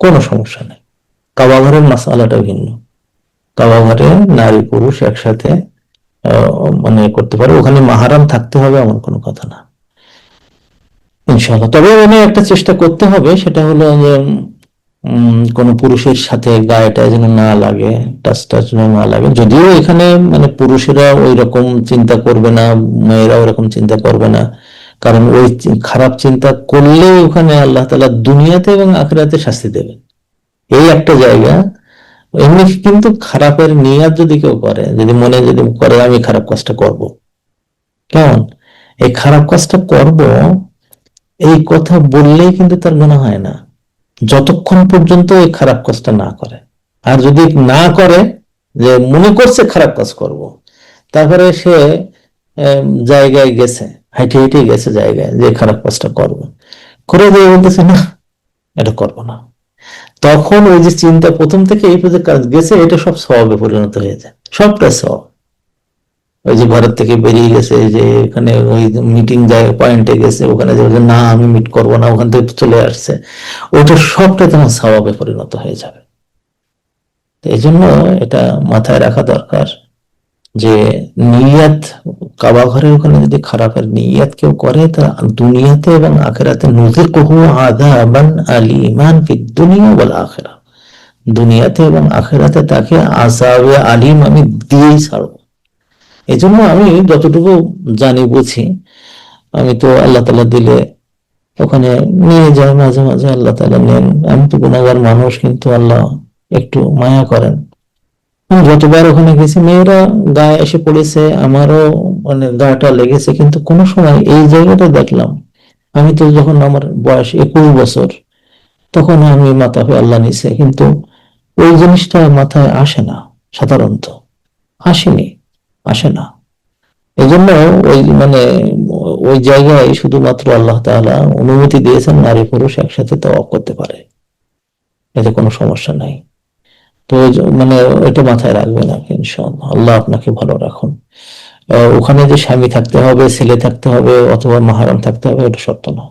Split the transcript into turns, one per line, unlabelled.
কোনো সমস্যা নেই। কাবাঘরের মাসালাটা ভিন্ন। কাবাঘরে নারী পুরুষ একসাথে মানে করতে পারে। ওখানে মাহারাম থাকতে হবে এমন কোনো কথা না। ইনশাআল্লাহ। তবে মানে একটা চেষ্টা করতে হবে, সেটা হলো যে কোনো পুরুষের সাথে গায়েটা যেন না লাগে টাচ টাচ যেন না লাগে। যদিও এখানে মানে পুরুষেরা ওই রকম চিন্তা করবে না মেয়েরা ওরকম চিন্তা করবে না। কারণ ওই খারাপ চিন্তা করলে ওখানে আল্লাহ তালা দুনিয়াতে এবং আখিরাতে শাস্তি দেবে এই একটা জায়গা। এমনি কিন্তু খারাপের নিয়াত যদি কেউ করে, যদি মনে যদি করে, আমি খারাপ কাজটা করব। কেমন? এই খারাপ কাজটা করব, এই কথা বললেই কিন্তু তার মনে হয় না। যতক্ষণ পর্যন্ত এই খারাপ কাজটা না করে। আর যদি না করে, যে মনে করছে খারাপ কাজ করব, তারপরে সে জায়গায় গেছে। হাইটে হাইটে গেছে জায়গায়, যে খারাপ কাজটা করব। করে দিয়ে বলতেছে, না, এটা করব না। তখন ওই যে চিন্তা প্রথম থেকে এই পর্যন্ত কাজ গেছে, এটা সব স্বভাবে পরিণত হয়ে যায় সবটা সব ওই যে ভারত থেকে বেরিয়ে গেছে যে এখানে ওই মিটিং জায়গা পয়েন্টে গেছে, ওখানে যে না, আমি মিট করব না। ওখান থেকে চলে আসছে। ওটা সবটা তোমার স্বভাবে পরিণত হয়ে যাবে। এই জন্য এটা মাথায় রাখা দরকার। যে নিয়াত কাবা ঘরের ওখানে যদি খারাপের নিয়াত কেউ করে, তা দুনিয়াতে এবং আখেরাতে নজির কহু আদাবান আলিমান ফিদ দুনিয়া ওয়াল আখেরা। দুনিয়াতে এবং আখেরাতে তাকে আজাবে আলিম আমি দিয়েই ছাড়বো। এই জন্য আমি যতটুকু জানি, বুঝি, আমি তো আল্লাহ তালা দিলে ওখানে নিয়ে যায় মাঝে মাঝে আল্লাহ তালা নেন। আমি তো গুণাগার মানুষ, কিন্তু আল্লাহ একটু মায়া করেন। যতবার ওখানে গেছি, মেয়েরা গায়ে এসে পড়েছে, আমারও মানে গাটা লেগেছে, কিন্তু কোনো সময় এই জায়গাটা দেখলাম। আমি তো যখন আমার বয়স একুশ বছর তখন আমি মাথা হয়ে আল্লাহ নিছে, কিন্তু ওই জিনিসটা মাথায় আসে না, সাধারণত। আসেনি, আসে না। এই জন্য ওই মানে ওই জায়গায় শুধুমাত্র আল্লাহ তাআলা অনুমতি দিয়েছেন নারী পুরুষ একসাথে তাওয়াফ করতে পারে। এতে কোনো সমস্যা নাই। তো মানে এটা মাথায় রাখবেন আর কি আল্লাহ আপনাকে ভালো রাখুন। ওখানে যে স্বামী থাকতে হবে, ছেলে থাকতে হবে, অথবা মাহারাম থাকতে হবে, এটা সত্য না।